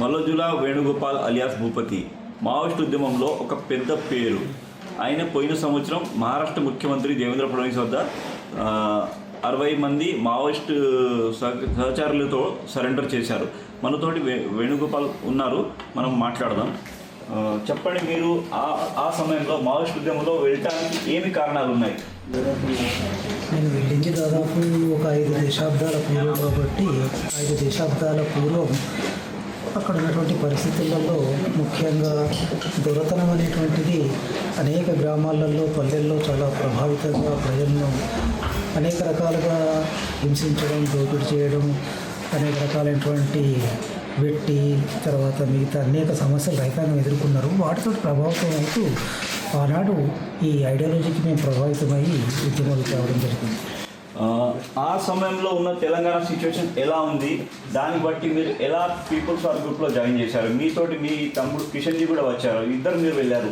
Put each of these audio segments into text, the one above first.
Mallojula Venugopal alias Bhupathi. Maoist ఉద్యమంలో ఒక పెద్ద పేరు. ఆయన పోయిన సంవత్సరం మహారాష్ట్ర ముఖ్యమంత్రి దేవేంద్ర ఫడ్నవీస్ వద్ద అరవై మంది మావోయిస్ట్ సహ- సహచరులతో సరెండర్ చేశారు. మనతోటి వే వేణుగోపాల్ ఉన్నారు. మనం మాట్లాడదాం. చెప్పండి మీరు ఆ ఆ సమయంలో మావోయిస్ట్ ఉద్యమంలో వెళ్ళటానికి ఏమి కారణాలు ఉన్నాయి నేను వెళ్ళింది దాదాపు ఒక ఐదు దశాబ్దాల పూర్వం కాబట్టి ఐదు దశాబ్దాల పూర్వం అక్కడ ఉన్నటువంటి పరిస్థితులలో ముఖ్యంగా దొరతనం అనేటువంటిది అనేక గ్రామాలలో పల్లెల్లో చాలా ప్రభావితంగా ప్రజలను అనేక రకాలుగా హింసించడం దోపిడీ చేయడం అనేక రకాలైనటువంటి వెట్టి తర్వాత మిగతా అనేక సమస్యలు రైతాంగం ఎదుర్కొన్నారు. వాటితో ప్రభావితం అవుతూ ఆనాడు ఈ ఐడియాలజీకి మేము ప్రభావితమయ్యి ఉద్యమాలు తేవడం జరిగింది. ఆ, సమయంలో ఉన్న తెలంగాణ సిచ్యువేషన్ ఎలా ఉంది? దాన్ని బట్టి మీరు ఎలా పీపుల్స్ వార్ గ్రూప్లో జాయిన్ చేశారు? మీతోటి మీ తమ్ముడు కిషన్ జీ కూడా వచ్చారు. ఇద్దరు మీరు వెళ్ళారు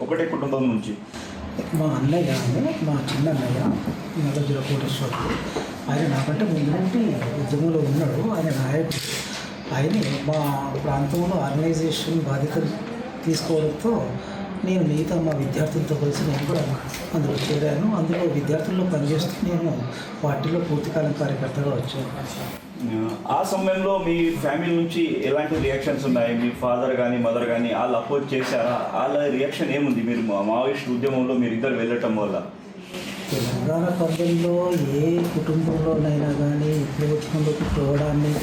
ఒకటే కుటుంబం నుంచి. మా అన్నయ్య మా చిన్న అన్నయ్య నల్లజుల కోటేశ్వరుడు. ఆయన నాకంటే ముందు నుండి ఉద్యమంలో ఉన్నాడు. ఆయన నాయకుడు. ఆయన మా ప్రాంతంలో ఆర్గనైజేషన్ బాధ్యతలు తీసుకోవడంతో నేను మిగతా మా విద్యార్థులతో కలిసి నేను కూడా అందులో చేరాను. అందులో విద్యార్థుల్లో పనిచేస్తూ నేను పార్టీలో పూర్తికాలం కార్యకర్తగా వచ్చాను. ఆ సమయంలో మీ ఫ్యామిలీ నుంచి ఎలాంటి రియాక్షన్స్ ఉన్నాయి? మీ ఫాదర్ కానీ మదర్ కానీ వాళ్ళు అపోజ్ చేశారా? వాళ్ళ రియాక్షన్ ఏముంది? మీరు మా- మావోయిస్ట్ ఉద్యమంలో మీరు ఇద్దరు వెళ్ళటం వల్ల. తెలంగాణ పద్యంలో ఏ కుటుంబంలోనైనా కానీ విప్లవోద్యమంలోకి పోవడాన్ని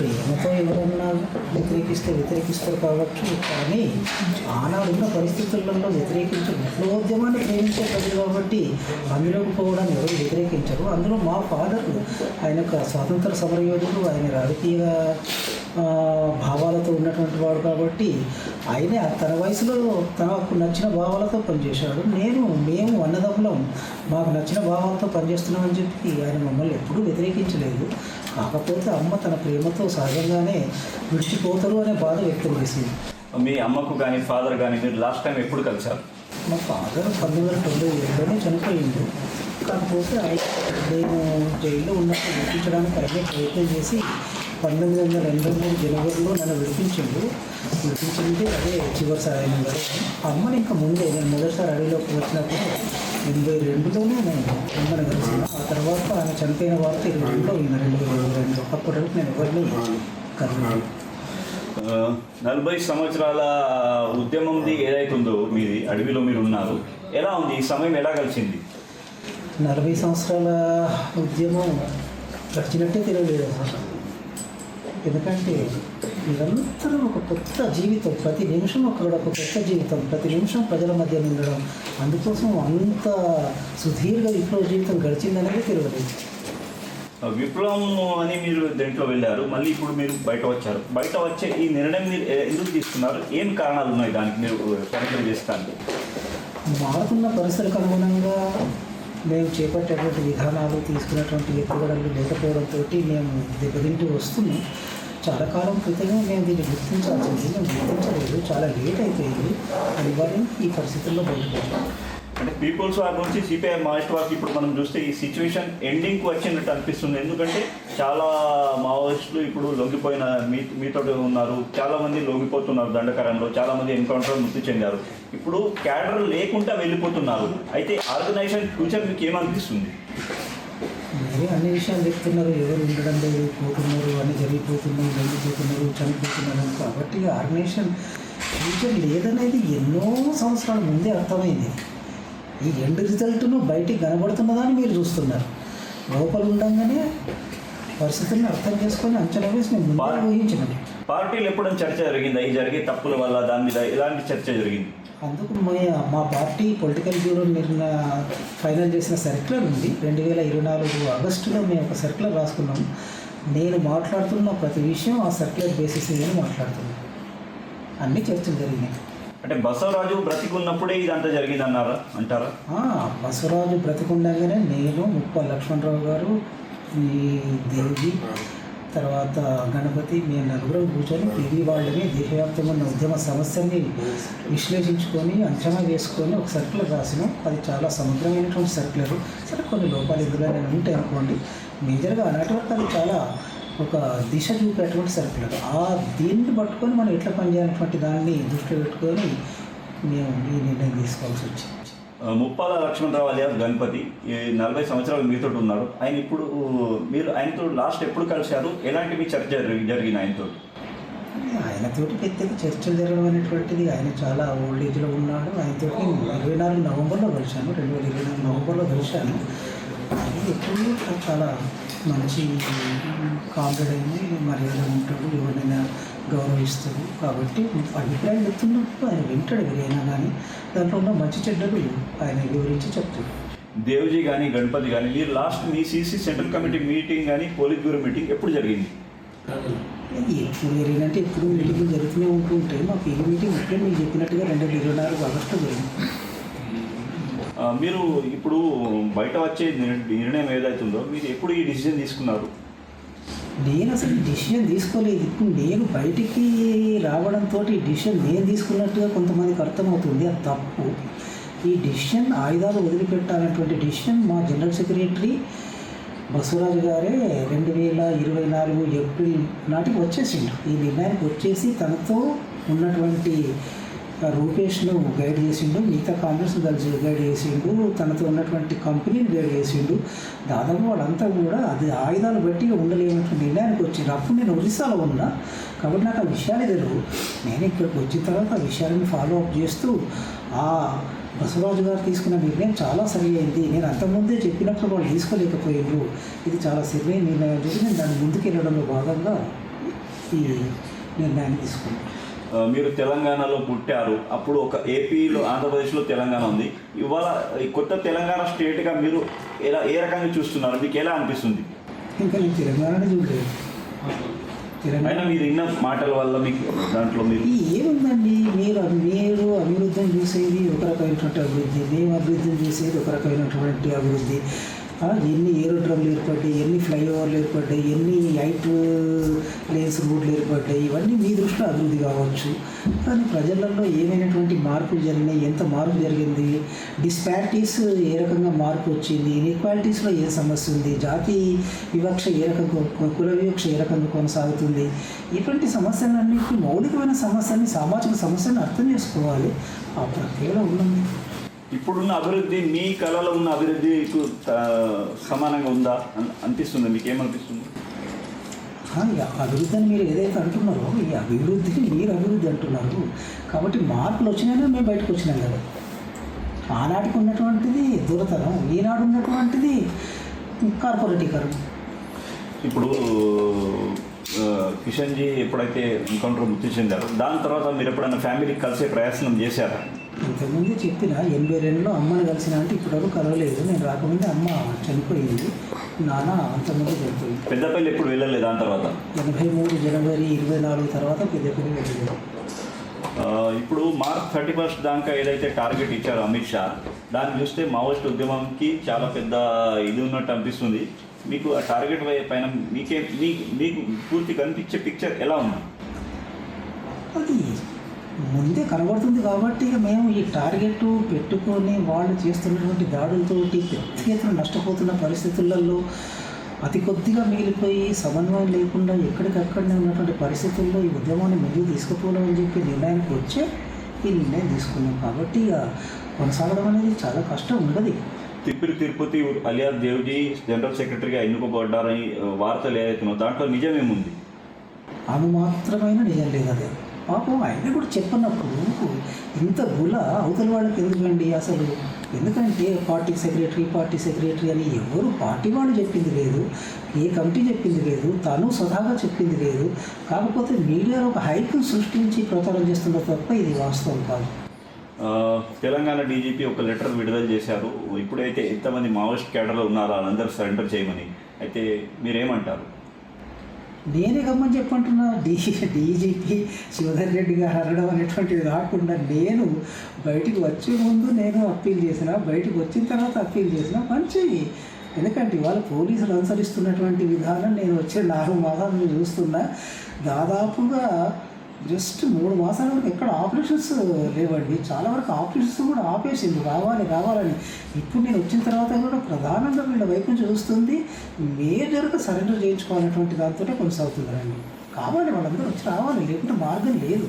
ప్రేమతో ఎవరన్నా వ్యతిరేకిస్తే వ్యతిరేకిస్తారు కావచ్చు కానీ ఆనాడున్న పరిస్థితులలో వ్యతిరేకించు విప్లవోద్యమాన్ని ప్రేమించే ప్రజలు కాబట్టి అందులోకి పోవడానికి ఎవరు వ్యతిరేకించరు. అందులో మా ఫాదర్లు ఆయన యొక్క స్వాతంత్ర సమరయోధుడు ఆయన రాజకీయ భావాలతో ఉన్నటువంటి వాడు కాబట్టి ఆయనే తన వయసులో తనకు నచ్చిన భావాలతో పనిచేశాడు. నేను మేము అన్నదమ్ములం మాకు నచ్చిన భావాలతో పనిచేస్తున్నామని చెప్పి ఆయన మమ్మల్ని ఎప్పుడూ వ్యతిరేకించలేదు. కాకపోతే అమ్మ తన ప్రేమతో సహజంగానే విడిచిపోతారు అనే బాధ వ్యక్తం చేసింది. మీ అమ్మకు కానీ ఫాదర్ కానీ మీరు లాస్ట్ టైం ఎప్పుడు కలిసారు మా ఫాదర్ పంతొమ్మిది వందల తొంభై ఏడులోనే చనిపోయింది కాకపోతే ఆయన నేను జైల్లో ఉన్నప్పుడు విడిపించడానికి ఆయనే ప్రయత్నం చేసి పంతొమ్మిది వందల ఎనభై మూడు జనవరిలో నన్ను విడిపించిండు. విడిపించింది అదే చివరిసారి గారు అమ్మని ఇంకా ముందే నేను మొదటిసారి అడవిలోకి వచ్చినప్పుడు ఎనభై రెండులోనే నేను అమ్మని కలిసిన ఆ తర్వాత ఆయన చనిపోయిన వార్త ఇరవై రెండులో ఈయన రెండు వేల ఇరవై రెండు అప్పటి వరకు నేను ఎవరిని ఆ, నలభై సంవత్సరాల ఉద్యమంది ఏదైతుందో మీది అడవిలో మీరు ఉన్నారు ఎలా ఉంది? ఈ సమయం ఎలా కలిసింది నలభై సంవత్సరాల ఉద్యమం గడిచినట్టే తెలియలేదు అసలు. ఎందుకంటే నిరంతరం ఒక కొత్త జీవితం ప్రతి నిమిషం ఒక ఒక కొత్త జీవితం ప్రతి నిమిషం ప్రజల మధ్య ఉండడం అందుకోసం అంత సుదీర్ఘ విప్లవ జీవితం గడిచిందనేది తెలియలేదు విప్లవం అని మీరు దీంట్లో వెళ్ళారు మళ్ళీ ఇప్పుడు మీరు బయట వచ్చారు. బయట వచ్చే ఈ నిర్ణయం మీరు ఎందుకు తీసుకున్నారు? ఏం కారణాలు ఉన్నాయి దానికి మీరు సరెండర్ చేస్తానికి? మారుతున్న పరిస్థితులకు అనుగుణంగా మేము చేపట్టేటువంటి విధానాలు తీసుకున్నటువంటి ఎత్తుగడలు లేకపోవడంతో మేము దెబ్బతింటూ వస్తున్నాం. చాలా కాలం క్రితమే మేము దీన్ని గుర్తించాల్సింది మేము గుర్తించలేదు. చాలా లేట్ అయిపోయింది. అనివార్యం ఈ పరిస్థితుల్లో బయటపడ్డాం. అంటే పీపుల్స్ వార్ నుంచి సిపిఐ మాయిస్ట్ వార్కి ఇప్పుడు మనం చూస్తే ఈ సిచ్యువేషన్ ఎండింగ్కి వచ్చినట్టు అనిపిస్తుంది. ఎందుకంటే చాలా మావోయిస్టులు ఇప్పుడు లొంగిపోయిన మీ మీతో ఉన్నారు. చాలా మంది లొంగిపోతున్నారు దండకరంలో. చాలా మంది ఎన్కౌంటర్ మృతి చెందారు. ఇప్పుడు క్యాడర్ లేకుండా వెళ్ళిపోతున్నారు. అయితే ఆర్గనైజేషన్ ఫ్యూచర్ మీకు ఏమనిపిస్తుంది? మీరే అన్ని విషయాలు చెప్తున్నారు. ఎవరు ఉండడం లేదు పోతున్నారు అన్ని జరిగిపోతున్నారు వెళ్ళిపోతున్నారు చనిపోతున్నారు కాబట్టి ఆర్గనైజేషన్ ఫ్యూచర్ లేదనేది ఎన్నో సంవత్సరాల ముందే అర్థమైంది. ఈ ఎండ్ రిజల్ట్ను బయటికి కనబడుతున్నదని మీరు చూస్తున్నారు. లోపల ఉండగానే పరిస్థితులను అర్థం చేసుకొని అంచనా వేసి మేము ముందే ఊహించినాం పార్టీలు ఎప్పుడైనా చర్చ జరిగిందా? ఈ జరిగే తప్పుల వల్ల దాని మీద ఎలాంటి చర్చ జరిగింది? అందుకు మా- మా పార్టీ పొలిటికల్ బ్యూరో నిర్ణ ఫైనల్ చేసిన సర్క్యులర్ ఉంది. రెండు వేల ఇరవై నాలుగు ఆగస్టులో మేము ఒక సర్క్యులర్ రాసుకున్నాం నేను మాట్లాడుతున్న ప్రతి విషయం ఆ సర్క్యులర్ బేసిస్ మీద మాట్లాడుతున్నాను. అన్ని చర్చలు జరిగినాయి. అంటే బసవరాజు బ్రతికున్నప్పుడే ఇదంతా జరిగింది అన్నారా అంటారా బసవరాజు బ్రతికుండగానే నేను ముప్ప లక్ష్మణరావు గారు ఈ దేవి తర్వాత గణపతి మేము నలుగురం కూర్చొని పివి వాళ్ళని దేశవ్యాప్తంగా ఉన్న ఉద్యమ సమస్యని విశ్లేషించుకొని అంచనా వేసుకొని ఒక సర్కులర్ రాసినాం అది చాలా సమగ్రమైనటువంటి సర్కులర్ సరే కొన్ని లోపాలు ఎదురైనా నేను ఉంటాయి అనుకోండి. మేజర్గా ఆనాటి వరకు అది చాలా ఒక దిశ చూపేటువంటి సర్కులర్ ఆ దీన్ని పట్టుకొని మనం ఎట్లా పనిచేయాలన్నటువంటి దాన్ని దృష్టిలో పెట్టుకొని మేము ఈ నిర్ణయం తీసుకోవాల్సి వచ్చింది. ముప్పాల లక్ష్మణరావు అలియాస్ గణపతి ఈ నలభై సంవత్సరాలు మీతో ఉన్నారు. ఆయన ఇప్పుడు మీరు ఆయనతో లాస్ట్ ఎప్పుడు కలిశారు? ఎలాంటి మీ చర్చ జరిగి- జరిగింది ఆయనతో? ఆయనతోటి పెద్దగా చర్చలు జరగడం అనేటువంటిది ఆయన చాలా ఓల్డ్ ఏజ్లో ఉన్నాడు. ఆయనతోటి ఇరవై నాలుగు నవంబర్లో కలిశాను. రెండు వేల ఇరవై నాలుగు నవంబర్లో కలిశాను. ఆయన ఎప్పుడు చాలా మంచి కామ్రేడ్ అయింది మర్యాద ఉంటాడు ఎవరైనా గౌరవిస్తాడు. కాబట్టి అభిప్రాయం చెప్తున్నప్పుడు ఆయన వింటాడు ఎవరైనా కానీ. దాంట్లో ఉన్న మంచి చెడ్డలు ఆయన వివరించి చెప్తాడు. దేవ్జీ కానీ గణపతి కానీ మీరు లాస్ట్ మీ సీసీ సెంట్రల్ కమిటీ మీటింగ్ కానీ పోలిట్ బ్యూరో మీటింగ్ ఎప్పుడు జరిగింది? ఎప్పుడు జరిగినంటే ఎప్పుడు మీటింగ్లు జరుగుతూనే ఉంటూ ఉంటాయి మాకు ఈ మీటింగ్ ఇప్పుడే మీకు చెప్పినట్టుగా రెండు వేల ఇరవై నాలుగు ఆగస్టులో జరిగింది. మీరు ఇప్పుడు బయట వచ్చే నిర్ణయం ఏదైతుందో మీరు ఎప్పుడు ఈ డిసిజన్ తీసుకున్నారు? నేను అసలు డిసిషన్ తీసుకోలేదు. ఇప్పుడు నేను బయటికి రావడంతో ఈ డిసిషన్ నేను తీసుకున్నట్టుగా కొంతమందికి అర్థమవుతుంది. అది తప్పు. ఈ డిసిషన్ ఆయుధాలు వదిలిపెట్టాలన్నటువంటి డిసిషన్ మా జనరల్ సెక్రటరీ బసవరాజు గారే రెండు వేల ఇరవై నాలుగు ఏప్రిల్ నాటికి వచ్చేసిండు. ఈ నిర్ణయానికి వచ్చేసి తనతో ఉన్నటువంటి రూపేష్ను గైడ్ చేసిండు మిగతా కాంగ్రెస్ కలిసి గైడ్ చేసిండు తనతో ఉన్నటువంటి కంపెనీని గైడ్ చేసిండు. దాదాపు వాళ్ళంతా కూడా అది ఆయుధాలు బట్టి ఉండలేనటువంటి నిర్ణయానికి వచ్చింది అప్పుడు నేను ఒరిస్సాలో ఉన్నా. కాబట్టి నాకు ఆ విషయాలే తెలియదు నేను ఇక్కడికి వచ్చిన తర్వాత ఆ విషయాలను ఫాలో అప్ చేస్తూ ఆ బసవరాజు గారు తీసుకున్న నిర్ణయం చాలా సరి అయింది. నేను అంతకుముందే చెప్పినప్పుడు వాళ్ళు తీసుకోలేకపోయారు ఇది చాలా సరైన నిర్ణయం అని చెప్పి నేను దాని ముందుకు వెళ్ళడంలో భాగంగా ఈ నిర్ణయాన్ని తీసుకున్నాను. మీరు తెలంగాణలో పుట్టారు. అప్పుడు ఒక ఏపీలో ఆంధ్రప్రదేశ్లో తెలంగాణ ఉంది. ఇవాళ ఈ కొత్త తెలంగాణ స్టేట్గా మీరు ఎలా ఏ రకంగా చూస్తున్నారు? మీకు ఎలా అనిపిస్తుంది? ఇంకా నేను చూడలేదు. తెలంగాణ అయినా మీరు విన్న మాటల వల్ల మీకు దాంట్లో మీరు ఏముందండి? మీరు మీరు అభివృద్ధిని చూసేది ఒక రకమైనటువంటి అభివృద్ధి మేము అభివృద్ధిని చూసేది ఒక రకమైనటువంటి అభివృద్ధి. ఎన్ని ఏరోడ్రమ్లు ఏర్పడ్డాయి ఎన్ని ఫ్లైఓవర్లు ఏర్పడ్డాయి ఎన్ని హైట్ లేన్స్ రోడ్లు ఏర్పడ్డాయి ఇవన్నీ మీ దృష్టిలో అభివృద్ధి కావచ్చు. కానీ ప్రజలలో ఏమైనటువంటి మార్పులు జరిగినాయి ఎంత మార్పు జరిగింది డిస్పారిటీస్ ఏ రకంగా మార్పు వచ్చింది ఇన్ఈక్వాలిటీస్లో ఏ సమస్య ఉంది జాతి వివక్ష ఏ రకంగా కుల వివక్ష ఏ రకంగా కొనసాగుతుంది ఇటువంటి సమస్యలన్నింటినీ మౌలికమైన సమస్యని సామాజిక సమస్యని అర్థం చేసుకోవాలి. ఆ ప్రక్రియలో ఉన్నది ఇప్పుడున్న అభివృద్ధి మీ కళలో ఉన్న అభివృద్ధికి ఆ, సమానంగా ఉందా అని అనిపిస్తుంది మీకు ఏమనిపిస్తుంది అభివృద్ధి అని మీరు ఏదైతే అంటున్నారో ఈ అభివృద్ధికి మీరు అభివృద్ధి అంటున్నారు. కాబట్టి మార్పులు వచ్చినాయో మేము బయటకు వచ్చినాం కదా. ఆనాటికి ఉన్నటువంటిది దూరతరం ఈనాడు ఉన్నటువంటిది కార్పొరేటీకరణ. ఇప్పుడు ఆ, కిషన్ జీ ఎప్పుడైతే ఎన్కౌంటర్ మృతి చెందారో దాని తర్వాత మీరు ఎప్పుడైనా ఫ్యామిలీ కలిసే ప్రయత్నం చేశారా? ఇంతకుముందు చెప్పిన ఎనభై రెండులో అమ్మని కలిసిన అంటే ఇప్పటివరకు కలవలేదు. నేను రాకముందే అమ్మ చనిపోయింది. నాన్న అంతకుముందు చనిపోయింది. పెద్దపల్లి ఎప్పుడు వెళ్ళలేదు దాని తర్వాత? ఎనభై మూడు జనవరి ఇరవై నాలుగు తర్వాత పెద్దపల్లి వెళ్ళలేదు. ఇప్పుడు మార్చ్ థర్టీ ఫస్ట్ దాకా ఏదైతే టార్గెట్ ఇచ్చారో అమిత్ షా దాన్ని చూస్తే మావోయిస్ట్ ఉద్యమంకి చాలా పెద్ద ఇది ఉన్నట్టు అనిపిస్తుంది. మీకు ఆ టార్గెట్ వై- పైన మీకే మీకు మీకు పూర్తి కనిపించే పిక్చర్ ఎలా ఉంది? అది ముందే కనబడుతుంది కాబట్టి ఇక మేము ఈ టార్గెట్ పెట్టుకొని వాళ్ళు చేస్తున్నటువంటి దాడులతోటి పెద్ద ఎత్తున నష్టపోతున్న పరిస్థితులలో అతి కొద్దిగా మిగిలిపోయి సమన్వయం లేకుండా ఎక్కడికక్కడనే ఉన్నటువంటి పరిస్థితుల్లో ఈ ఉద్యమాన్ని ముందుకు అని చెప్పి నిర్ణయానికి వచ్చే ఈ నిర్ణయం తీసుకున్నాం. కాబట్టి ఇక కొనసాగడం అనేది చాలా కష్టం ఉండదు. తిప్పిరి తిరుపతి అలియాస్ దేవ్జీ జనరల్ సెక్రటరీగా ఎన్నుకోబడ్డారని వార్తలు ఏదైతున్నాయో దాంట్లో నిజమేముంది ఆమె మాత్రమైన నిజం లేదు అదే పాపం ఆయన కూడా చెప్పినప్పుడు ఇంత గుల అవతల వాళ్ళకి ఎందుకండి అసలు? ఎందుకంటే పార్టీ సెక్రటరీ పార్టీ సెక్రటరీ అని ఎవరు పార్టీ వాళ్ళు చెప్పింది లేదు ఏ కమిటీ చెప్పింది లేదు తను స్వతహాగా చెప్పింది లేదు. కాకపోతే మీడియాలో ఒక హైప్ను సృష్టించి ప్రచారం చేస్తున్న తప్ప ఇది వాస్తవం కాదు. తెలంగాణ డీజీపీ ఒక లెటర్ విడుదల చేశారు. ఇప్పుడైతే ఎంతమంది మావోయిస్ట్ క్యాడర్లో ఉన్నారో వాళ్ళందరూ సరెండర్ చేయమని. అయితే మీరేమంటారు? నేనే గమ్మని చెప్పంటున్నా డీ డీజీపీ శివధర్ రెడ్డి గారు అనడం అనేటువంటిది రాకుండా నేను బయటికి వచ్చే ముందు నేను అప్పీల్ చేసిన బయటకు వచ్చిన తర్వాత అప్పీల్ చేసిన మంచి. ఎందుకంటే ఇవాళ పోలీసులు అనుసరిస్తున్నటువంటి విధానం నేను వచ్చే నాలుగు మాసాలు చూస్తున్నా. దాదాపుగా జస్ట్ మూడు మాసాల వరకు ఎక్కడ ఆపరేషన్స్ లేవండి. చాలా వరకు ఆపరేషన్స్ కూడా ఆపేసింది. రావాలి రావాలని. ఇప్పుడు నేను వచ్చిన తర్వాత కూడా ప్రధానంగా వీళ్ళ వైపు నుంచి చూస్తుంది మేజర్గా సరెండర్ చేయించుకోవాలనేటువంటి దాంతో కొనసాగుతుందండి కావాలి వాళ్ళందరూ వచ్చి రావాలి లేకుంటే మార్గం లేదు.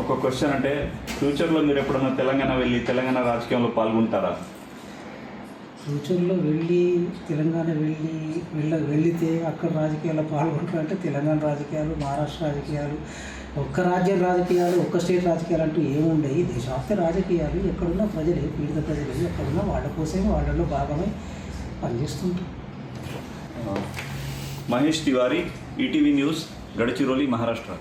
ఒక క్వశ్చన్ అంటే ఫ్యూచర్లో మీరు ఎప్పుడన్నా తెలంగాణ వెళ్ళి తెలంగాణ రాజకీయంలో పాల్గొంటారా? ఫ్యూచర్లో వెళ్ళి తెలంగాణ వెళ్ళి వెళ్ళ వెళితే అక్కడ రాజకీయాల్లో పాల్గొంటారంటే తెలంగాణ రాజకీయాలు మహారాష్ట్ర రాజకీయాలు ఒక్క రాజ్యం రాజకీయాలు ఒక్క స్టేట్ రాజకీయాలు అంటూ ఏముండయి. దేశవ్యాప్త రాజకీయాలు ఎక్కడున్న ప్రజలే పీడిత ప్రజలు ఎక్కడున్న వాళ్ళ కోసమే వాళ్ళలో భాగమై పనిచేస్తుంటారు. Mahesh Tiwari ETV News Gadchiroli Maharashtra.